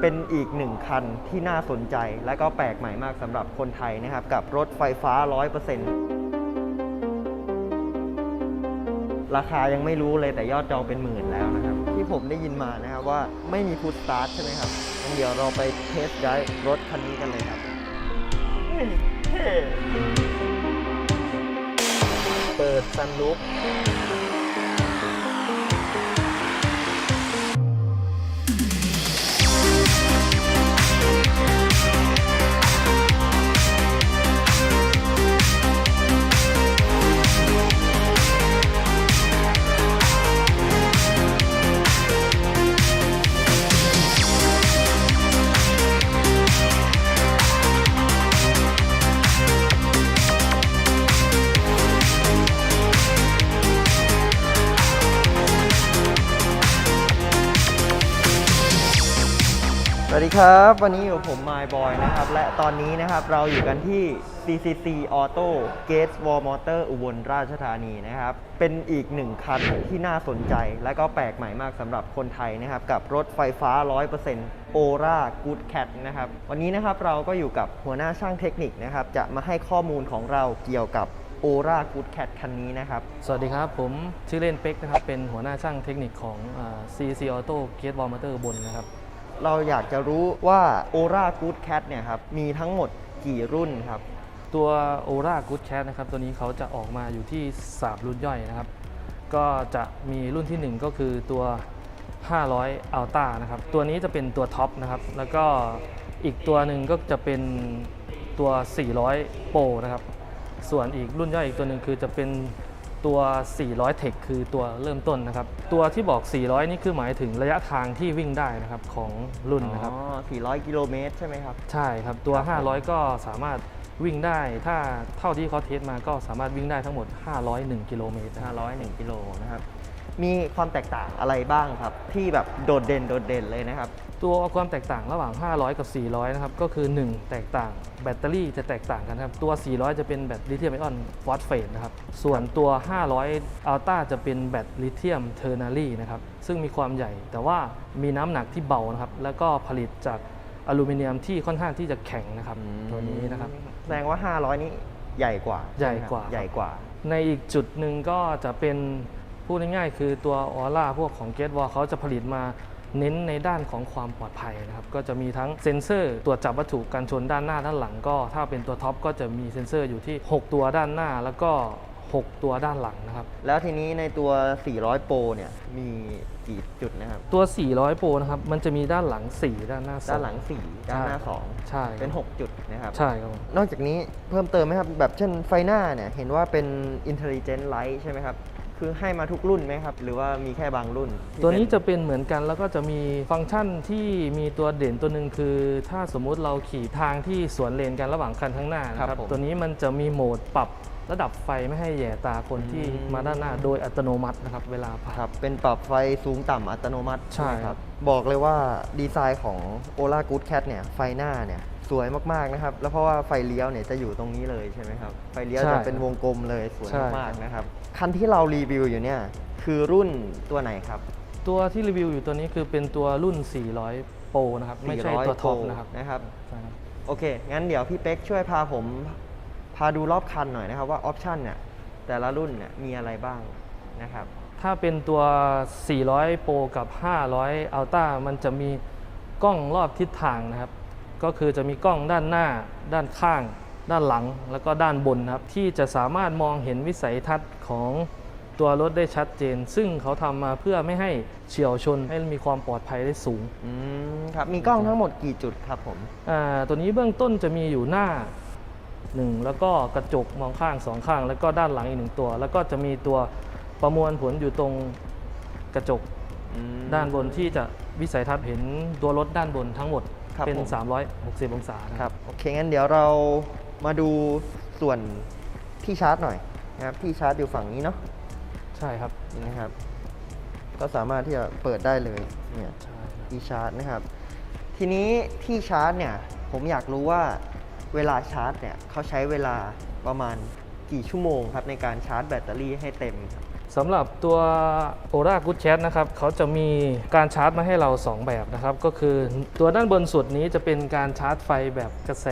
เป็นอีกหนึ่งคันที่น่าสนใจ และก็แปลกใหม่มากสำหรับคนไทยนะครับ กับรถไฟฟ้า 100%ราคายังไม่รู้เลยแต่ยอดจองเป็นหมื่นแล้วนะครับ ที่ผมได้ยินมานะครับว่าไม่มีพุทสตาร์ทใช่ไหมครับเดี๋ยวเราไปเทสไดร์รถคันนี้กันเลยครับเท่เปิดซันรูฟ ครับ วันนี้อยู่ผม My Boy นะครับ และตอนนี้นะครับเราอยู่กันที่ CCC Auto Gates Wall Motor อุบลราชธานีนะครับ เป็นอีกหนึ่งคันที่น่าสนใจ และก็แปลกใหม่มากสำหรับคนไทยนะครับ กับรถไฟฟ้า 100% Ora Good Cat นะครับ วันนี้นะครับเราก็อยู่กับหัวหน้าช่างเทคนิคนะครับ จะมาให้ข้อมูลของเราเกี่ยวกับ Ora Good Cat คันนี้นะครับ สวัสดีครับ ผมชื่อเล่นเป็กนะครับ เป็นหัวหน้าช่างเทคนิคของอ่า CC Auto Gates Wall Motor อุบนนะครับ เราอยากจะรู้ว่า Ora Good Cat เนี่ยครับมีทั้งหมดกี่รุ่นครับ ตัว Aura Good Cat นะครับ ตัวนี้เขาจะออกมาอยู่ที่ 3 รุ่นย่อยนะครับ ก็จะมีรุ่นที่ 1 ก็คือตัว 500 Ultra นะครับ ตัวนี้จะเป็นตัวท็อปนะครับ แล้วก็อีกตัวหนึ่งก็จะเป็นตัว 400 Pro นะครับ ส่วนอีกรุ่นย่อยอีกตัวหนึ่งคือจะเป็น ตัว 400 Tech คือตัวเริ่มต้นนะครับ ตัวที่บอก 400 นี่คือหมายถึงระยะทางที่วิ่งได้นะครับของรุ่นนะครับ อ๋อ 400 กิโลเมตรใช่ไหมครับ ใช่ครับ ตัวครับผม500 ก็สามารถวิ่งได้ ถ้าเท่าที่เขาเทสมาก็สามารถวิ่งได้ทั้งหมด 501 กิโลเมตรนะครับ501 กิโลนะครับ มีความแตกต่างอะไรบ้างครับ ที่แบบโดดเด่นโดดเด่นเลยนะครับ ตัวความแตกต่างระหว่าง 500 กับ 400 นะครับ ก็คือ 1 แตกต่างแบตเตอรี่จะแตกต่างกันครับ ตัว 400 จะเป็นแบตลิเธียมไอออนฟอสเฟตนะครับ ส่วนตัว 500 อัลต้าจะเป็นแบตลิเธียมเทอร์นารีนะครับ ซึ่งมีความใหญ่ แต่ว่ามีน้ำหนักที่เบานะครับ แล้วก็ผลิตจากอลูมิเนียมที่ค่อนข้างที่จะแข็งนะครับตัวนี้นะครับ แสดงว่า 500 นี้ใหญ่กว่า ใหญ่กว่า ใหญ่กว่า ในอีกจุดหนึ่งก็จะเป็น พูดง่ายๆ คือตัวออร่าพวกของเกตวอลเขาจะผลิตมาเน้นในด้านของความปลอดภัยนะครับ ก็จะมีทั้งเซ็นเซอร์ตรวจจับวัตถุการชนด้านหน้าด้านหลัง ก็ถ้าเป็นตัวท็อปก็จะมีเซ็นเซอร์อยู่ที่ 6 ตัวด้านหน้าแล้วก็ 6 ตัวด้านหลังนะครับ แล้วทีนี้ในตัว 400 โปรเนี่ยมีกี่จุดนะครับ ตัว 400 โปรนะครับ มันจะมีด้านหลัง 4 ด้านหน้าด้านหลัง2 4ด้านหน้าใช่2เป็น 6 จุดนะครับ ใช่ครับผมนอกจากนี้เพิ่มเติมไหมครับ แบบเช่นไฟหน้าเนี่ย เห็นว่าเป็น Intelligent Light ใช่ไหมครับ คือให้มาทุกรุ่นไหมครับ หรือว่ามีแค่บางรุ่นที่ตัวนี้เป็จะเป็นเหมือนกันแล้วก็จะมีฟังก์ชันที่มีตัวเด่นตัวหนึ่งคือ ถ้าสมมุติเราขี่ทางที่สวนเลนกันระหว่างคันข้างหน้านะคครัรับบผม ตัวนี้มันจะมีโหมดปรับระดับไฟไม่ให้แหย่ตาคนที่อืมมาด้านหน้าโดยอัตโนมัตินะครับเวลาผ่าน ครับเป็นปรับไฟสูงต่ำอัตโนมัติใช่ไหมครับ บอกเลยว่าดีไซน์ของ Ola Good Cat เนี่ยไฟหน้าเนี่ยสวยมากๆนะครับ แล้วเพราะว่าไฟเลี้ยวเนี่ยจะอยู่ตรงนี้เลยใช่ไหมครับไฟเลี้ยวจะเป็นวงกลมเลยสวยมากๆนะครับ คันที่เรารีวิวอยู่เนี่ยคือรุ่นตัวไหนครับ ตัวที่รีวิวอยู่ตัวนี้คือเป็นตัวรุ่น 400 โปรนะครับ ไม่ใช่ตัวท็อป Pro นะครับนะครับใช่ครับ โอเค งั้นเดี๋ยวพี่เป๊กช่วยพาผมพาดูรอบคันหน่อยนะครับว่าออปชันเนี่ยแต่ละรุ่นเนี่ยมีอะไรบ้างนะครับ ถ้าเป็นตัว 400 โปรกับ 500 อัลต้ามันจะมีกล้องรอบทิศทางนะครับ ก็คือจะมีกล้องด้านหน้าด้านข้าง ด้านหลังแล้วก็ด้านบนนะครับ ที่จะสามารถมองเห็นวิสัยทัศน์ของตัวรถได้ชัดเจน ซึ่งเขาทำมาเพื่อไม่ให้เฉียวชนให้มีความปลอดภัยได้สูงอืมครับมีกล้องทั้งหมดกี่จุดครับผม อ่าตัวนี้เบื้องต้นจะมีอยู่หน้าหนึ่งแล้วก็กระจกมองข้างสองข้าง แล้วก็ด้านหลังอีกหนึ่งตัว แล้วก็จะมีตัวประมวลผลอยู่ตรงกระจกอืมด้านบนที่จะวิสัยทัศน์เห็นตัวรถด้านบนทั้งหมดครับเป็น ผม 360 องศานะคครัรับบโอเค งั้นเดี๋ยวเรา มาดูส่วนที่ชาร์จหน่อยนะครับที่ชาร์จอยู่ฝั่งนี้เนาะใช่ครับนี่นะครับ ก็สามารถที่จะเปิดได้เลยเนี่ยใช่ครับที่ชาร์จนะครับ ทีนี้ที่ชาร์จเนี่ยผมอยากรู้ว่าเวลาชาร์จเนี่ยเขาใช้เวลาประมาณกี่ชั่วโมงครับในการชาร์จแบตเตอรี่ให้เต็มครับสำหรับตัว Aura Good Chat นะครับเขาจะมีการชาร์จมาให้เรา 2 แบบนะครับ ก็คือตัวด้านบนสุดนี้จะเป็นการชาร์จไฟแบบกระแส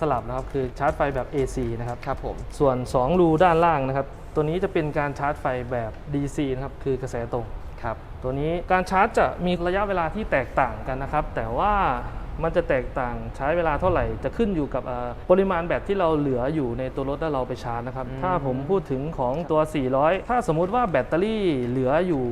สลับนะครับคือชาร์จไฟแบบ AC นะครับครับผมส่วน 2 รูด้านล่างนะครับ ตัวนี้จะเป็นการชาร์จไฟแบบ DC นะครับคือกระแสตรงครับตัวนี้การชาร์จจะมีระยะเวลาที่แตกต่างกันนะครับ แต่ว่ามันจะแตกต่างใช้เวลาเท่าไหร่ จะขึ้นอยู่กับเอ่อปริมาณแบตที่เราเหลืออยู่ในตัวรถถ้าเราไปชาร์จนะครับอืมถ้าผมพูดถึงของตัว 400 ถ้าสมมุติว่าแบตเตอรี่เหลืออยู่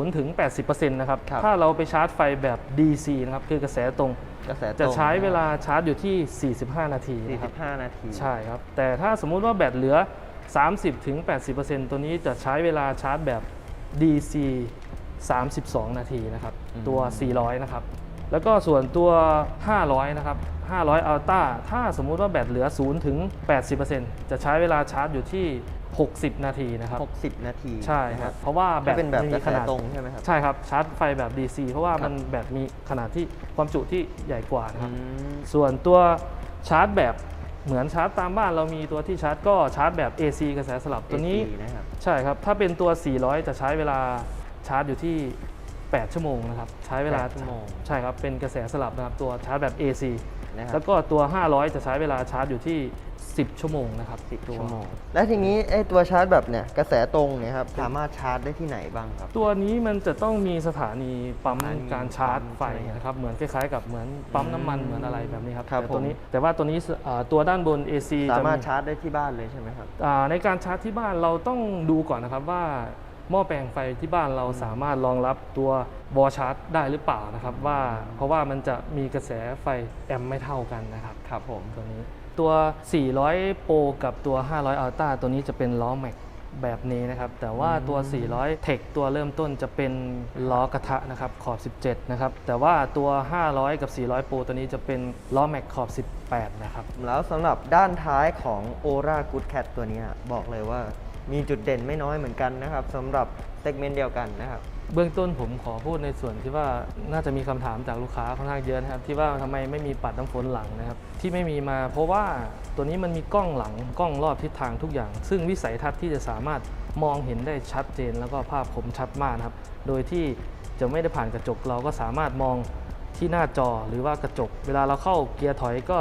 0ถึง 80%นะครับถ้าเราไปชาร์จไฟแบบ DC นะครับ คือกระแสตรง กระแสตรงจะใช้เวลาชาร์จอยู่ที่ 45 นาทีนะครับ45 นาที ใช่ครับ แต่ถ้าสมมุติว่าแบตเหลือ 30-80%ตัวนี้จะใช้เวลาชาร์จแบบ DC 32 นาทีนะครับ ตัว 400 นะครับ แล้วก็ส่วนตัว 500 นะครับ 500 Ultra ถ้าสมมุติว่าแบตเหลือ 0 ถึง 80%จะใช้เวลาชาร์จอยู่ที่ 60 นาทีนะครับ 60 นาที ใช่ครับ เพราะว่าแบถ้าตเป็นแบบมีกระแสขนาดตรงใช่ไหมครับ ใช่ครับ ชาร์จไฟแบบ DC เพราะว่าครับมันแบตมีขนาดที่ความจุที่ใหญ่กว่านะครับอืมส่วนตัวชาร์จแบบเหมือนชาร์จตามบ้านเรามีตัวที่ชาร์จก็ชาร์จแบบ AC กระแสสลับตัวนี้ AC นะครับใช่ครับ ถ้าเป็นตัว 400 จะใช้เวลาชาร์จอยู่ที่ 8 ชั่วโมงนะครับ ใช้เวลาแปดชั่วโมง ใช่ครับ เป็นกระแสสลับนะครับ ตัวชาร์จแบบ AC นะครัแล้บวก็ตัว 500 จะใช้เวลาชาร์จอยู่ที่ 10 ชั่วโมงนะครับตัว ชั่วโมง และทีนี้ไอ้ตัวชาร์จแบบเนี่ยกระแสตรงเนี่ยครับสามารถชาร์จได้ที่ไหนบ้างครับ ตัวนี้มันจะต้องมีสถานีปั๊มสถานีการชาร์จไฟปั๊มใช่ไหมนะครับ เหมือนคล้ายๆ กับเหมือนปั๊มน้ำมันเหมือนอะไรแบบนี้ครับครับแต่ตัวผมนี้แต่ว่าตัวนี้เอ่อตัวด้านบน AC สาจะมารถมีชาร์จได้ที่บ้านเลยใช่ไหมครับ อ่าในการชาร์จที่บ้านเราต้องดูก่อนนะครับว่า หม้อแปลงไฟที่บ้านเราสามารถรองรับตัววอลชาร์จได้หรือเปล่านะครับว่าเพราะว่ามันจะมีกระแสไฟแอมป์ไม่เท่ากันนะครับครับผมตัวนี้ตัว 400 Pro กับตัว 500 Ultra ตัวนี้จะเป็นล้อแม็กแบบนี้นะครับ แต่ว่าตัว 400 Tech ตัวเริ่มต้นจะเป็นล้อกระทะนะครับขอบ 17 นะครับ แต่ว่าตัว 500 กับ 400 Pro ตัวนี้จะเป็นล้อแม็กขอบ 18 นะครับ แล้วสำหรับด้านท้ายของ Aura Good Cat ตัวเนี้ยบอกเลยว่า มีจุดเด่นไม่น้อยเหมือนกันนะครับสำหรับเซกเมนต์เดียวกันนะครับเบื้องต้นผมขอพูดในส่วนที่ว่าน่าจะมีคำถามจากลูกค้าค่อนข้างเยอะนะครับที่ว่าทำไมไม่มีปัดน้ำฝนหลังนะครับ ที่ไม่มีมาเพราะว่าตัวนี้มันมีกล้องหลังกล้องรอบทิศทางทุกอย่าง ซึ่งวิสัยทัศน์ที่จะสามารถมองเห็นได้ชัดเจน แล้วก็ภาพคมชัดมากนะครับ โดยที่จะไม่ได้ผ่านกระจกเราก็สามารถมองที่หน้าจอหรือว่ากระจก เวลาเราเข้าเกียร์ถอยก็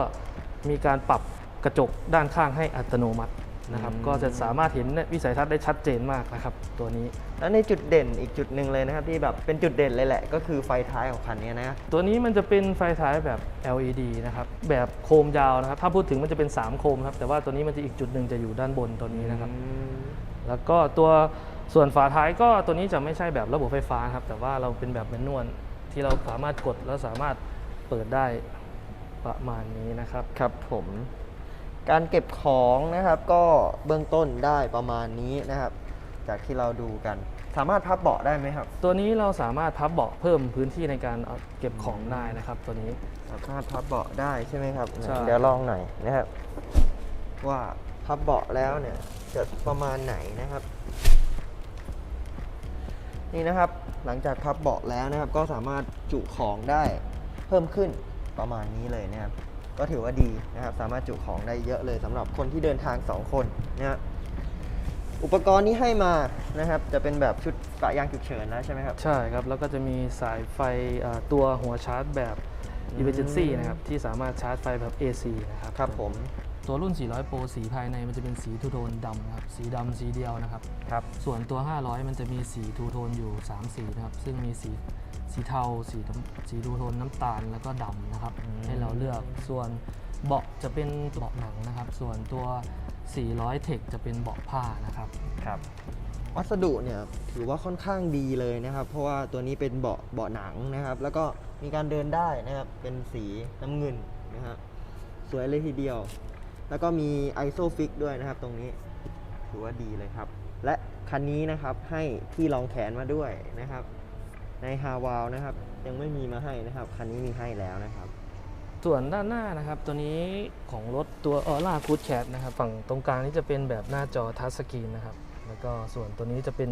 มีการปรับกระจกด้านข้างให้อัตโนมัติ นะครับอืมก็จะสามารถเห็นวิสัยทัศน์ได้ชัดเจนมากนะครับตัวนี้ แล้วในจุดเด่นอีกจุดหนึ่งเลยนะครับที่แบบเป็นจุดเด่นเลยแหละ ก็คือไฟท้ายของคันนี้นะตัวนี้มันจะเป็นไฟท้ายแบบ LED นะครับแบบโคมยาวนะครับถ้าพูดถึงมันจะเป็น 3 โคมครับแต่ว่าตัวนี้มันจะอีกจุดหนึ่งจะอยู่ด้านบนตัวนี้นะครับอืมแล้วก็ตัวส่วนฝาท้ายก็ตัวนี้จะไม่ใช่แบบระบบไฟฟ้าครับแต่ว่าเราเป็นแบบแมนนวลที่เราสามารถกดแล้วสามารถเปิดได้ประมาณนี้นะครับ ครับผม การเก็บของนะครับก็เบื้องต้นได้ประมาณนี้นะครับ จากที่เราดูกัน สามารถพับเบาะได้ไหมครับ ตัวนี้เราสามารถพับเบาะเพิ่มพื้นที่ในการเอาเก็บของได้นะครับ ตัวนี้ สามารถพับเบาะได้ใช่ไหมครับ ใช่ เดี๋ยวลองหน่อยนะครับ ว่าพับเบาะแล้วเนี่ยจะประมาณไหนนะครับ นี่นะครับ หลังจากพับเบาะแล้วนะครับ ก็สามารถจุของได้เพิ่มขึ้นประมาณนี้เลยนะครับ ก็ถือว่าดีนะครับ สามารถจุของได้เยอะเลยสำหรับคนที่เดินทาง 2 คนนะฮะอุปกรณ์ที่ให้มานะครับ จะเป็นแบบชุดปะยางฉุกเฉินแล้วใช่ไหมครับ ใช่ครับ แล้วก็จะมีสายไฟอ่าตัวหัวชาร์จแบบ Emergency นะครับ ที่สามารถชาร์จไฟแบบ AC นะครับ ครับผม ตัวรุ่น 400 Pro สีภายในมันจะเป็นสีทูโทนดำนะครับ สีดำสีเดียวนะครับ ครับ ส่วนตัว 500 มันจะมีสีทูโทนอยู่ 3 สีนะครับ ซึ่งมีสีสีเทา สีน้ำสีทูโทนน้ำตาล แล้วก็ดำนะครับอืมให้เราเลือก ส่วนเบาะจะเป็นเบาะหนังนะครับ ส่วนตัว 400 Tech จะเป็นเบาะผ้านะครับ ครับ วัสดุเนี่ยถือว่าค่อนข้างดีเลยนะครับ เพราะว่าตัวนี้เป็นเบาะเบาะหนังนะครับ แล้วก็มีการเดินได้นะครับ เป็นสีน้ำเงินนะฮะสวยเลยทีเดียว แล้วก็มีไอโซฟิกด้วยนะครับตรงนี้ ถือว่าดีเลยครับ และคันนี้นะครับให้ที่รองแขนมาด้วยนะครับ ในฮาวาวนะครับ ยังไม่มีมาให้นะครับ คันนี้มีให้แล้วนะครับ ส่วนด้านหน้านะครับ ตัวนี้ของรถตัว Aura Good Cat นะครับ ฝั่งตรงกลางนี้จะเป็นแบบหน้าจอทัชสกรีนนะครับ แล้วก็ส่วนตัวนี้จะเป็น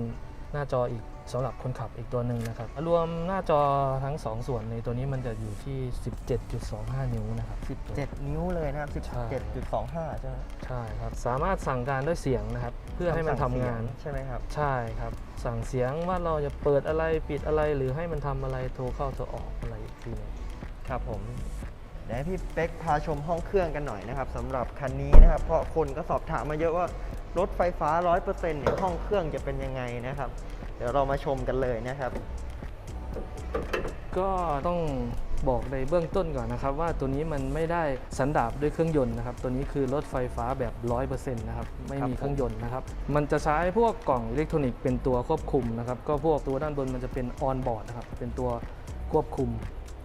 หน้าจออีก สำหรับคนขับอีกตัวหนึ่งนะครับ รวมหน้าจอทั้ง 2 ส่วนในตัวนี้มันจะอยู่ที่ 17.25 นิ้วนะครับ7นิ้วเลยนะครับใช่17.25 ใช่ไหมใช่ครับ สามารถสั่งการด้วยเสียงนะครับ เพื่อให้มันทำงานใช่ไหมครับ ใช่ครับ สั่งเสียงว่าเราจะเปิดอะไรปิดอะไรหรือให้มันทำอะไรโทรเข้าโทรออกอะไรอีกทีหนึงครับผมเดี๋ยวให้พี่เป๊กพาชมห้องเครื่องกันหน่อยนะครับสำหรับคันนี้นะครับ เพราะคนก็สอบถามมาเยอะว่ารถไฟฟ้า 100%เนี่ยห้องเครื่องจะเป็นยังไงนะครับ เดี๋ยวเรามาชมกันเลยนะครับ ก็ต้องบอกในเบื้องต้นก่อนนะครับ ว่าตัวนี้มันไม่ได้สันดาบด้วยเครื่องยนต์นะครับ ตัวนี้คือรถไฟฟ้าแบบ 100%นะครับไม่ครับมีผมเครื่องยนต์นะครับ มันจะใช้พวกกล่องอิเล็กทรอนิกส์เป็นตัวควบคุมนะครับ ก็พวกตัวด้านบนมันจะเป็นออนบอร์ดนะครับเป็นตัวควบคุม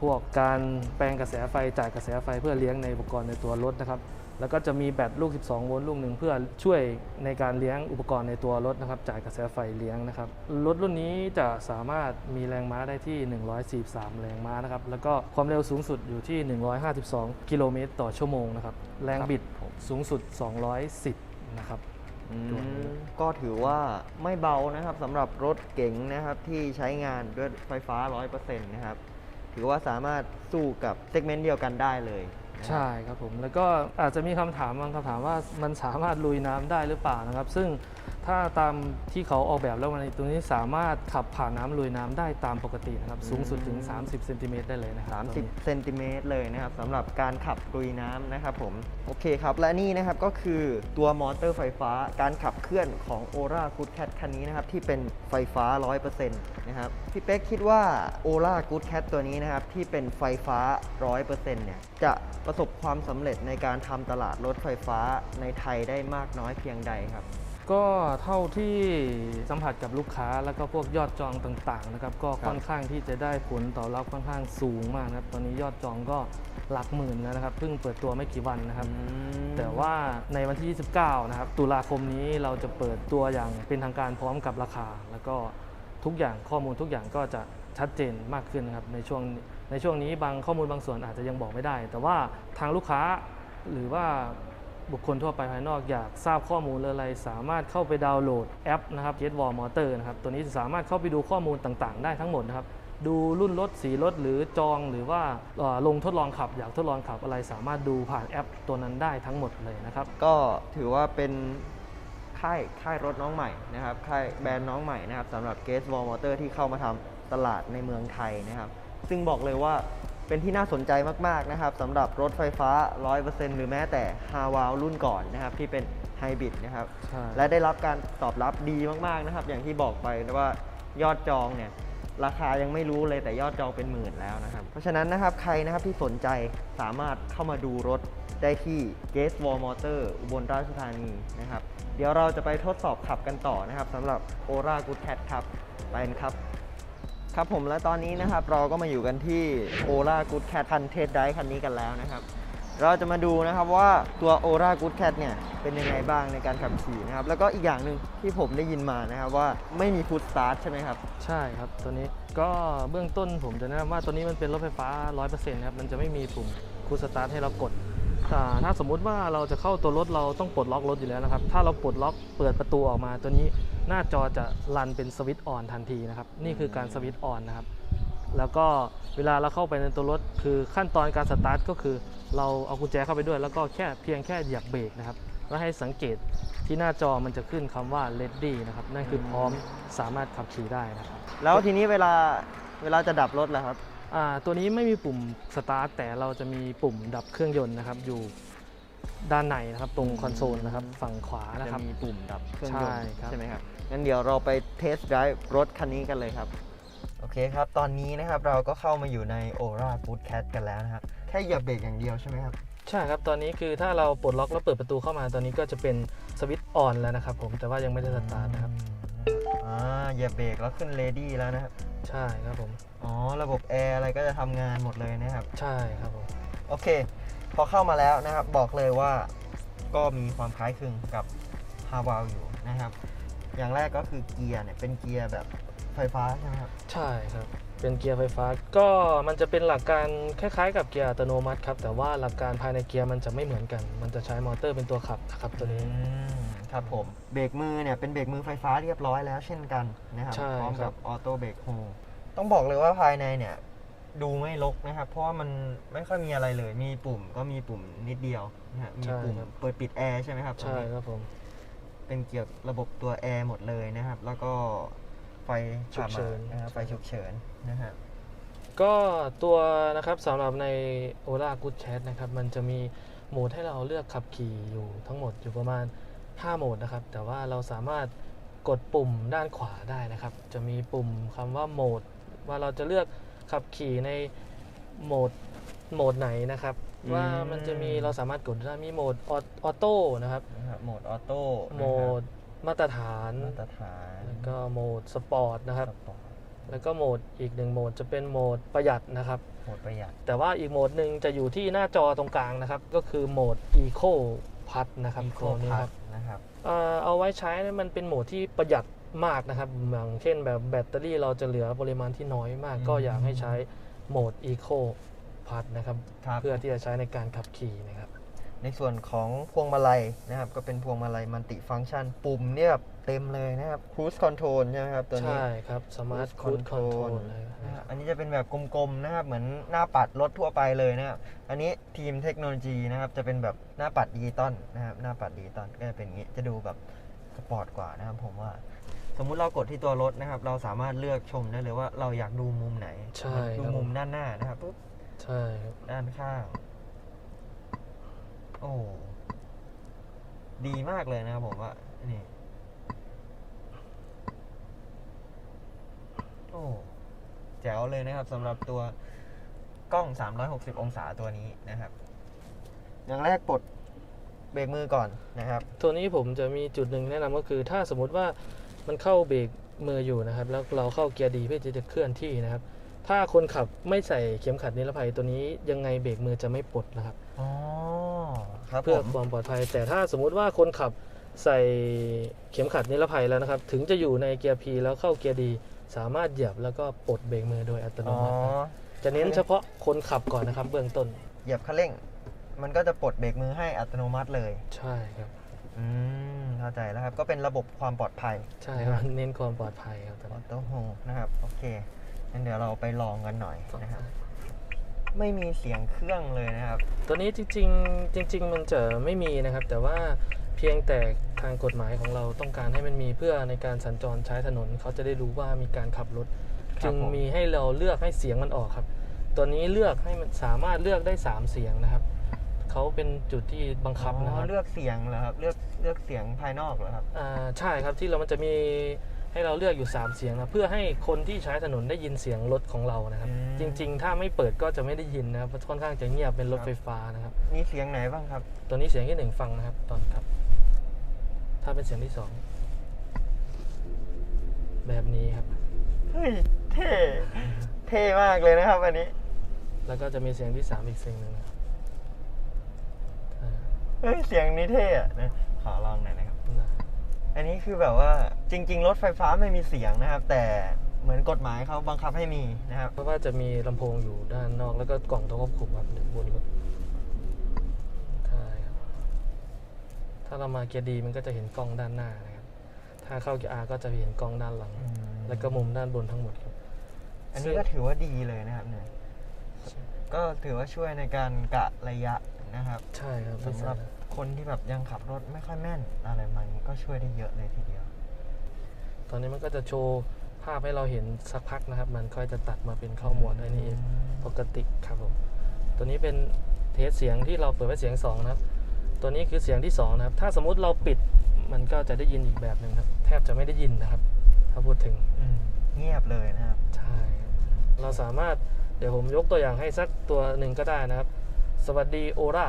พวกการแปลงกระแสไฟจ่ายกระแสไฟเพื่อเลี้ยงในอุปกรณ์ในตัวรถนะครับ แล้วก็จะมีแบตลูก 12 โวลต์ลูกหนึ่งเพื่อช่วยในการเลี้ยงอุปกรณ์ในตัวรถนะครับ จ่ายกระแสไฟเลี้ยงนะครับ รถรุ่นนี้จะสามารถมีแรงม้าได้ที่ 143 แรงม้านะครับ แล้วก็ความเร็วสูงสุดอยู่ที่ 152 กิโลเมตรต่อชั่วโมงนะครับ แรงบิดสูงสุด 210 นะครับก็ถือว่าไม่เบานะครับสำหรับรถเก๋งนะครับที่ใช้งานด้วยไฟฟ้า 100%นะครับ ถือว่าสามารถสู้กับเซกเมนต์เดียวกันได้เลย ใช่ครับผมแล้วก็อาจจะมีคำถามบางคำถามว่ามันสามารถลุยน้ำได้หรือเปล่านะครับ ซึ่ง ถ้าตามที่เขาออกแบบแล้ววันนี้ตรงนี้สามารถขับผ่านน้ำลุยน้ำได้ตามปกตินะครับ สูงสุดถึง 30เซนติเมตรได้เลยนะครับตรงนี้ 30เซนติเมตรเลยนะครับสำหรับการขับลุยน้ำนะครับผม โอเคครับ และนี่นะครับก็คือตัวมอเตอร์ไฟฟ้าการขับเคลื่อนของ o r a Good Cat คันนี้นะครับ ที่เป็นไฟฟ้า 100%นะครับพี่เป๊กคิดว่า o r a Good Cat ตัวนี้นะครับ ที่เป็นไฟฟ้า 100%เนี่ยจะประสบความสำเร็จในการทำตลาดรถไฟฟ้าในไทยได้มากน้อยเพียงใดครับ ก็เท่าที่สัมผัสกับลูกค้าแล้วก็พวกยอดจองต่างๆนะครับก็ค่อนข้างที่จะได้ผลตอบรับค่อนข้างสูงมากนะครับตอนนี้ยอดจองก็หลักหมื่นแล้วนะครับเพิ่งเปิดตัวไม่กี่วันนะครับ แต่ว่าในวันที่ 29 นะครับตุลาคมนี้เราจะเปิดตัวอย่างเป็นทางการพร้อมกับราคา แล้วก็ทุกอย่างข้อมูลทุกอย่างก็จะชัดเจนมากขึ้นนะครับในช่วงในช่วงนี้บางข้อมูลบางส่วนอาจจะยังบอกไม่ได้ แต่ว่าทางลูกค้าหรือว่า บุคคลทั่วไปภายนอกอยากทราบข้อมูลอะไร สามารถเข้าไปดาวน์โหลดแอปนะครับ Jet Wall Motor นะครับ ตัวนี้สามารถเข้าไปดูข้อมูลต่างๆ ได้ทั้งหมดนะครับ ดูรุ่นรถสีรถหรือจองหรือว่าลงทดลองขับ อยากทดลองขับอะไรสามารถดูผ่านแอปตัวนั้นได้ทั้งหมดเลยนะครับ ก็ถือว่าเป็นค่ายค่ายรถน้องใหม่นะครับค่ายแบรนด์น้องใหม่นะครับสำหรับ g a t Wall Motor ที่เข้ามาทำตลาดในเมืองไทยนะครับ ซึ่งบอกเลยว่า เป็นที่น่าสนใจมากๆนะครับสำหรับรถไฟฟ้า 100%หรือแม้แต่ h a w a l รุ่นก่อนนะครับที่เป็นไฮบริดนะครับ ใช่ และได้รับการตอบรับดีมากๆนะครับ อย่างที่บอกไปนะว่ายอดจองเนี่ยราคายังไม่รู้เลยแต่ยอดจองเป็นหมื่นแล้วนะครับ เพราะฉะนั้นนะครับใครนะครับที่สนใจสามารถเข้ามาดูรถได้ที่ g a t e Wall Motor อุบลราชธานีนะครับ เดี๋ยวเราจะไปทดสอบขับกันต่อนะครับสำหรับ o r a Good Cat ครับไปกันครับ ครับผมและตอนนี้นะครับเราก็มาอยู่กันที่ o r a Good Cat คันเทสไดคันนี้กันแล้วนะครับ เราจะมาดูนะครับว่าตัว o r a Good Cat เนี่ยเป็นยังไงบ้างในการขับขี่นะครับ แล้วก็อีกอย่างหนึ่งที่ผมได้ยินมานะครับว่าไม่มีพุทสตาร์ทใช่ไหมครับ ใช่ครับตัวนี้ก็เบื้องต้นผมจะแนะนำว่าตัวนี้มันเป็นรถไฟฟ้า 100%ครับมันจะไม่มีปุ่มคูสตาร์ทให้เรากดอ่ถ้าสมมุติว่าเราจะเข้าตัวรถเราต้องปลดล็อกรถอยู่แล้วนะครับ ถ้าเราปลดล็อกเปิดประตูออกมาตัวนี้ หน้าจอจะรันเป็นสวิตช์ออนทันทีนะครับ นี่คือการสวิตช์ออนนะครับ แล้วก็เวลาเราเข้าไปในตัวรถ คือขั้นตอนการสตาร์ทก็คือเราเอากุญแจเข้าไปด้วย แล้วก็แค่เพียงแค่เหยียบเบรกนะครับ แล้วให้สังเกตที่หน้าจอมันจะขึ้นคำว่า ready นะครับ นั่นคือพร้อมสามารถขับขี่ได้นะครับ แล้วทีนี้เวลาเวลาจะดับรถล่ะครับ อ่าตัวนี้ไม่มีปุ่มสตาร์ทแต่เราจะมีปุ่มดับเครื่องยนต์นะครับ อยู่ ด้านในนะครับตรงคอนโซลนะครับฝั่งขวานะคจะรับมีปุ่มดับเครื่องยนต์ใช่ครับใช่ไหมครับงั้นเดี๋ยวเราไปเทสต์ไดรฟ์รถคันนี้กันเลยครับ โอเคครับ ตอนนี้นะครับเราก็เข้ามาอยู่ใน Ora Good Cat กันแล้วนะครับ แค่เหยียบเบรกอย่างเดียวใช่ไหมครับ ใช่ครับ ตอนนี้คือถ้าเราปลดล็อกแล้วเปิดประตูเข้ามาตอนนี้ก็จะเป็นสวิตช์ออนแล้วนะครับผมแต่ว่ายังไม่ได้สตาร์ทนะครับอ่าเหยียบเบรกแล้วขึ้น Ready แล้วนะครับ ใช่ครับผม อ๋อ ระบบแอร์อะไรก็จะทำงานหมดเลยนะครับ ใช่ครับผม โอเค พอเข้ามาแล้วนะครับบอกเลยว่าก็มีความคล้ายคลึงกับ h a w a l อยู่นะครับ อย่างแรกก็คือเกียร์เนี่ยเป็นเกียร์แบบไฟฟ้าใช่ไหมครับ ใช่ครับอเป็นเกียร์ไฟฟ้า ก็มันจะเป็นหลักการคล้ายๆ กับเกียร์อัตโนมัติครับ แต่ว่าหลักการภายในเกียร์มันจะไม่เหมือนกัน มันจะใช้มอเตอร์เป็นตัวขับนะครับตัวนี้อืมครับผม เบรกมือเนี่ยเป็นเบรกมือไฟฟ้าเรียบร้อยแล้วเช่นกันนะครับใช่พร้อมครักับบออโต้เบรกโฮ ต้องบอกเลยว่าภายในเนี่ย ดูไม่รกนะครับ เพราะว่ามันไม่ค่อยมีอะไรเลย มีปุ่มก็มีปุ่มนิดเดียวนะฮะมีใช่ปุ่มครับ เปิดปิดแอร์ใช่ไหมครับใช่ครับผม เป็นเกี่ยวกับระบบตัวแอร์หมดเลยนะครับ แล้วก็ไฟฉุกเฉินผ่าหมากนะครับไฟฉุกเฉินนะฮะ ก็ตัวนะครับสำหรับใน Ola Good Chat นะครับ มันจะมีโหมดให้เราเลือกขับขี่อยู่ทั้งหมดอยู่ประมาณ 5 โหมดนะครับ แต่ว่าเราสามารถกดปุ่มด้านขวาได้นะครับ จะมีปุ่มคำว่าโหมด ว่าเราจะเลือก ขับขี่ในโหมดโหมดไหนนะครับ อืม ว่ามันจะมีเราสามารถกดได้มีโหมดออโต้นะครับนะครับโหมดออโต้โหมดมาตรฐานมาตรฐานแล้วก็โหมดสปอร์ตนะครับ สปอร์ตแล้วก็โหมดอีกหนึ่งโหมดจะเป็นโหมดประหยัดนะครับ โหมดประหยัดแต่ว่าอีกโหมดหนึ่งจะอยู่ที่หน้าจอตรงกลางนะครับ ก็คือโหมด Eco Plus นะครับอีโคตัวนี้พัครับนะครับ เอ่อเอาไว้ใช้เนี่ยมันเป็นโหมดที่ประหยัด มากนะครับอย่างเช่นแบบแบตเตอรี่เราจะเหลือปริมาณที่น้อยมากอืมก็อยากให้ใช้โหมด Eco Plus นะครับ ครับ เพื่อที่จะใช้ในการขับขี่นะครับ ในส่วนของพวงมาลัยนะครับ ก็เป็นพวงมาลัยมัลติฟัง c t ชัน ปุ่มเนี่ยแบบเต็มเลยนะครับ Cruise Control ใช่ไหมครับตัวนี้ ใช่ครับ Smart Cruise Control เลยนะนะฮะครับอันนี้จะเป็นแบบกลมๆนะครับ เหมือนหน้าปัดรถทั่วไปเลยนะครับ อันนี้ทีมเทคโนโลยีนะครับ จะเป็นแบบหน้าปัดดิจิตอลนะครับ หน้าปัดดิจิตอลก็จะเป็นอย่างนี้ จะดูแบบสปอร์ตกว่านะครับผมว่า สมมุติเรากดที่ตัวรถนะครับ เราสามารถเลือกชมได้เลยว่าเราอยากดูมุมไหนใช่ดูครับมุมด้านหน้านะครับปุ๊บใช่ครับด้านข้าง โอ้ดีมากเลยนะครับผมว่านี่โอ้แจ๋วเลยนะครับสำหรับตัวกล้อง 360 องศาตัวนี้นะครับ อย่างแรกปลดเบรกมือก่อนนะครับ ตัวนี้ผมจะมีจุดหนึ่งแนะนำก็คือ ถ้าสมมุติว่า มันเข้าเบรกมืออยู่นะครับ แล้วเราเข้าเกียร์ดีเพื่อที่จะเคลื่อนที่นะครับ ถ้าคนขับไม่ใส่เข็มขัดนิรภัยตัวนี้ยังไงเบรกมือจะไม่ปลดนะครับอ๋อครับผเพื่อมความปลอดภัย แต่ถ้าสมมุติว่าคนขับใส่เข็มขัดนิรภัยแล้วนะครับ ถึงจะอยู่ในเกียร์ P แล้วเข้าเกียร์ดี สามารถเหยียบแล้วก็ปลดเบรกมือโดยอัตโนอ๋อมัตินะครับจะเน้นเฉพาะคนขับก่อนนะครับ เบื้องต้น เหยียบคันเร่ง มันก็จะปลดเบรกมือให้อัตโนมัติเลย ใช่ครับ อืมเข้าใจแล้วครับก็เป็นระบบความปลอดภัยใช่ครับเน้นความปลอดภัยครับตอนออนี้โต้โฮนะครับโอเคงั้นเดี๋ยวเราไปลองกันหน่อยนะครับไม่มีเสียงเครื่องเลยนะครับ ตัวนี้จริงๆจริง ๆ มันจะไม่มีนะครับ แต่ว่าเพียงแต่ทางกฎหมายของเราต้องการให้มันมีเพื่อในการสัญจรใช้ถนน เขาจะได้รู้ว่ามีการขับรถ ครับจึงผม มีให้เราเลือกให้เสียงมันออกครับ ตัวนี้เลือกให้มันสามารถเลือกได้ 3 เสียงนะครับ เขาเป็นจุดที่บังคับนะคอ๋รัอบเลือกเสียงเหรอครับเลือกเลือกเสียงภายนอกเหรอครับอ่าใช่ครับที่เรามันจะมีให้เราเลือกอยู่ 3 เสียงนะเพื่อให้คนที่ใช้ถนนได้ยินเสียงรถของเรานะครับอืมจริง ๆ ถ้าไม่เปิดก็จะไม่ได้ยินนะครับเพราะค่อนข้างจะเงียบเป็นรถครับไฟฟ้านะครับมีเสียงไหนบ้างครับ ตัวนี้เสียงที่หนึ่งฟังนะครับ ตอนครับ ถ้าเป็นเสียงที่สองแบบนี้ครับเฮ้ยเท่เท่มากเลยนะครับอันนี้ แล้วก็จะมีเสียงที่สามอีกเสียงหนึ่งนะครับอ่า เฮ้ยเสียงนี้เท่อะนะขอลองหน่อยนะครับนะอันนี้คือแบบว่าจริง ๆ รถไฟฟ้าไม่มีเสียงนะครับ แต่เหมือนกฎหมายเขาบังคับให้มีนะครับ เพราะว่าจะมีลำโพงอยู่ด้านนอกแล้วก็กล่องตัวควบคุมครับอยู่บนรถใช่ครับถ้าเรามาเกียร์ดีมันก็จะเห็นกล้องด้านหน้านะครับ ถ้าเข้าเกียร์อาก็จะเห็นกล้องด้านหลังแล้วก็มุมด้านบนทั้งหมดครับ อันนี้ก็ถือว่าดีเลยนะครับเนี่ย ก็ถือว่าช่วยในการกะระยะ นะครับใช่ครับสำหรับคนที่แบบยังขับรถไม่ค่อยแม่นอะไรมันก็ช่วยได้เยอะเลยทีเดียว ตอนนี้มันก็จะโชว์ภาพให้เราเห็นสักพักนะครับ มันค่อยจะตัดมาเป็นเข้าโหมวดไอ้นี่เองปกติครับผมตัวนี้เป็นเทสเสียงที่เราเปิดไว้เสียง2นะครับ ตัวนี้คือเสียงที่ 2 นะครับ ถ้าสมมุติเราปิดมันก็จะได้ยินอีกแบบหนึ่งครับ แทบจะไม่ได้ยินนะครับ ถ้าพูดถึงอืมเงียบเลยนะครับ ใช่ครับเราสามารถเดี๋ยวผมยกตัวอย่างให้สักตัวหนึ่งก็ได้นะครับ สวัสดีโอรา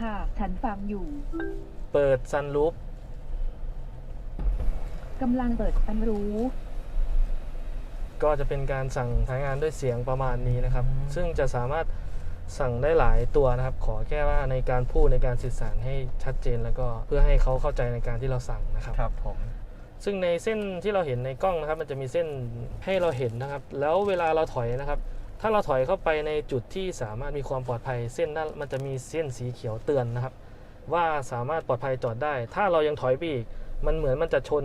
ค่ะ ฉันฟังอยู่ เปิดซันรูฟกำลังเปิดอันรู้ก็จะเป็นการสั่งใช้งานด้วยเสียงประมาณนี้นะครับอืมซึ่งจะสามารถสั่งได้หลายตัวนะครับ ขอแค่ว่าในการพูดในการสื่อสารให้ชัดเจนแล้วก็เพื่อให้เขาเข้าใจในการที่เราสั่งนะครับ ครับผม ซึ่งในเส้นที่เราเห็นในกล้องนะครับ มันจะมีเส้นให้เราเห็นนะครับ แล้วเวลาเราถอยนะครับ ถ้าเราถอยเข้าไปในจุดที่สามารถมีความปลอดภัยเส้นนั้นมันจะมีเส้นสีเขียวเตือนนะครับ ว่าสามารถปลอดภัยจอดได้ ถ้าเรายังถอยไปอีกมันเหมือนมันจะชน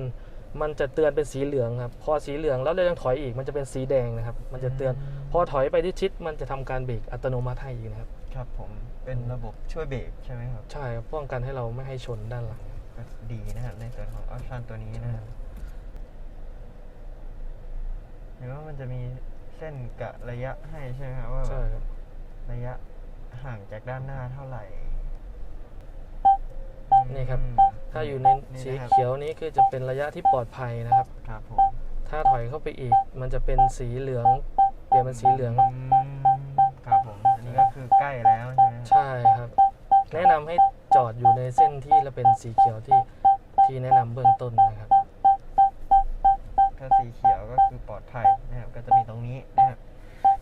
มันจะเตือนเป็นสีเหลืองครับ พอสีเหลืองแล้วเรายังถอยอีกมันจะเป็นสีแดงนะครับ มันจะเตือน พอถอยไปที่ชิดมันจะทำการเบรกอัตโนมัติให้อีกนะครับ ครับผม เป็นระบบช่วยเบรกใช่ไหมครับ ใช่ครับป้องกันให้เราไม่ให้ชนด้านหลัง ก็ดีนะครับในส่วนของออปชันตัวนี้นะครับหรือว่ามันจะมี เส้นกะระยะให้ใช่ไหมครับว่าใช่ครับ ระยะห่างจากด้านหน้าเท่าไหร่นี่ครับ อืมถ้าอยู่ในนี่สีนะครับเขียวนี้คือจะเป็นระยะที่ปลอดภัยนะครับ ครับผมถ้าถอยเข้าไปอีก มันจะเป็นสีเหลือง เปลี่ยนเป็นสีเหลืองครับมครับผม อันนี้ก็คือใกล้แล้วใช่ไหมครับใช่ครับ แนะนำให้จอดอยู่ในเส้นที่เราเป็นสีเขียวที่ที่แนะนำเบื้องต้นนะครับ ถ้าสีเขียวก็คือปลอดภัยนะครับก็จะมีตรงนี้นะครับ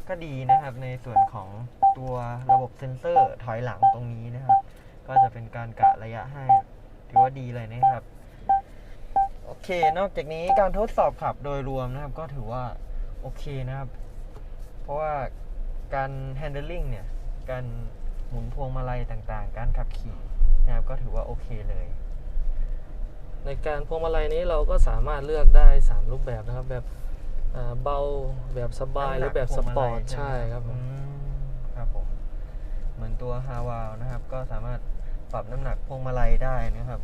ก็ดีนะครับในส่วนของตัวระบบเซ็นเซอร์ถอยหลังตรงนี้นะครับ ก็จะเป็นการกะระยะให้ถือว่าดีเลยนะครับ โอเค นอกจากนี้การทดสอบขับโดยรวมนะครับ ก็ถือว่าโอเคนะครับ เพราะว่าการ handling เนี่ย การหมุนพวงมาลัยต่างๆ การขับขี่นะครับ ก็ถือว่าโอเคเลย ในการพวงมาลัยนี้เราก็สามารถเลือกได้ 3 รูปแบบนะครับ แบบอ่าเบาแบบสบายหรือแบบสปอร์ตใช่ครับผมอืมครับผมเหมือนตัวฮาวาวนะครับ ก็สามารถปรับน้ำหนักพวงมาลัยได้นะครับ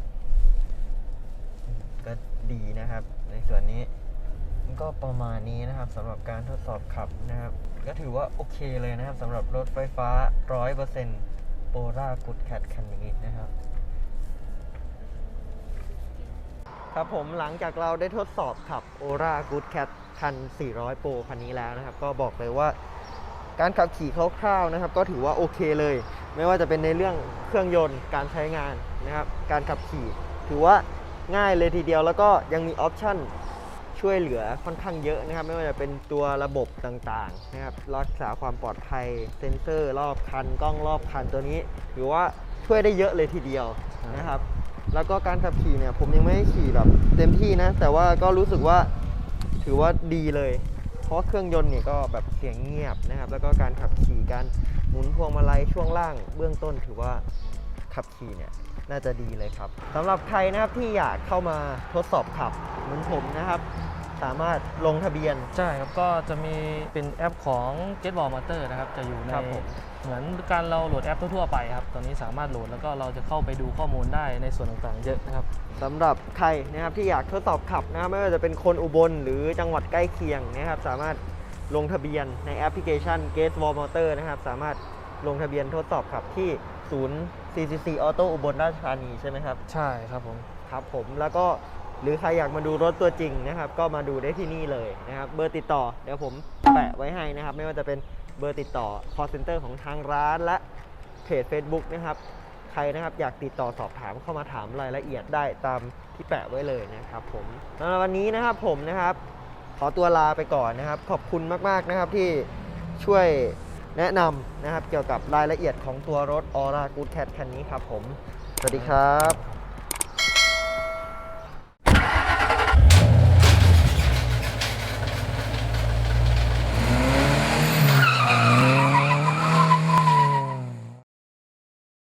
อืมก็ดีนะครับ ในส่วนนี้ก็ประมาณนี้นะครับสำหรับการทดสอบขับนะครับ ก็ถือว่าโอเคเลยนะครับสำหรับรถไฟฟ้า 100%โปรากุดแคทคันนี้นะครับ ครับผมหลังจากเราได้ทดสอบขับ Ora Good Cat คัน 400 Pro คันนี้แล้วนะครับ ก็บอกเลยว่าการขับขี่คร่าวๆนะครับ ก็ถือว่าโอเคเลย ไม่ว่าจะเป็นในเรื่องเครื่องยนต์การใช้งานนะครับ การขับขี่ ถือว่าง่ายเลยทีเดียวแล้วก็ยังมีออปชั่นช่วยเหลือค่อนข้างเยอะนะครับ ไม่ว่าจะเป็นตัวระบบต่างๆนะครับรักษาความปลอดภัยเซ็นเซอร์รอบคันกล้องรอบคันตัวนี้ ถือว่าช่วยได้เยอะเลยทีเดียวนะครับ แล้วก็การขับขี่เนี่ยผมยังไม่ได้ขี่แบบเต็มที่นะ แต่ว่าก็รู้สึกว่าถือว่าดีเลย เพราะเครื่องยนต์เนี่ยก็แบบเสียงเงียบนะครับ แล้วก็การขับขี่การหมุนพวงมาลัยช่วงล่าง เบื้องต้นถือว่าขับขี่เนี่ยน่าจะดีเลยครับสำหรับใครนะครับที่อยากเข้ามาทดสอบขับเหมือนผมนะครับ สามารถลงทะเบียน ใช่ครับ ก็จะมีเป็นแอปของ Get Ball Motor นะครับ จะอยู่ในครับผม เหมือนการเราโหลดแอปทั่วๆไปครับ ตอนนี้สามารถโหลดแล้วก็เราจะเข้าไปดูข้อมูลได้ในส่วนต่างๆ เยอะนะครับ สำหรับใครนะครับที่อยากทดสอบขับนะครับไม่ว่าจะเป็นคนอุบลหรือจังหวัดใกล้เคียงนะครับ สามารถลงทะเบียนในแอปพลิเคชัน Gate Wall Motor นะครับ สามารถลงทะเบียนทดสอบขับที่ศูนย์ CCC Auto อุบลราชธานีใช่ไหมครับ ใช่ครับผม ครับผมแล้วก็ หรือใครอยากมาดูรถตัวจริงนะครับ ก็มาดูได้ที่นี่เลยนะครับ เบอร์ติดต่อ เดี๋ยวผมแปะไว้ให้นะครับ ไม่ว่าจะเป็นเบอร์ติดต่อ call center ของทางร้านและเพจ Facebook นะครับ ใครนะครับอยากติดต่อสอบถามเข้ามาถามรายละเอียดได้ตามที่แปะไว้เลยนะครับผมสำหรับวันนี้นะครับผมนะครับ ขอตัวลาไปก่อนนะครับ ขอบคุณมากๆนะครับที่ช่วยแนะนำนะครับเกี่ยวกับรายละเอียดของตัวรถ Aura Good Cat คันนี้ครับผม สวัสดีครับ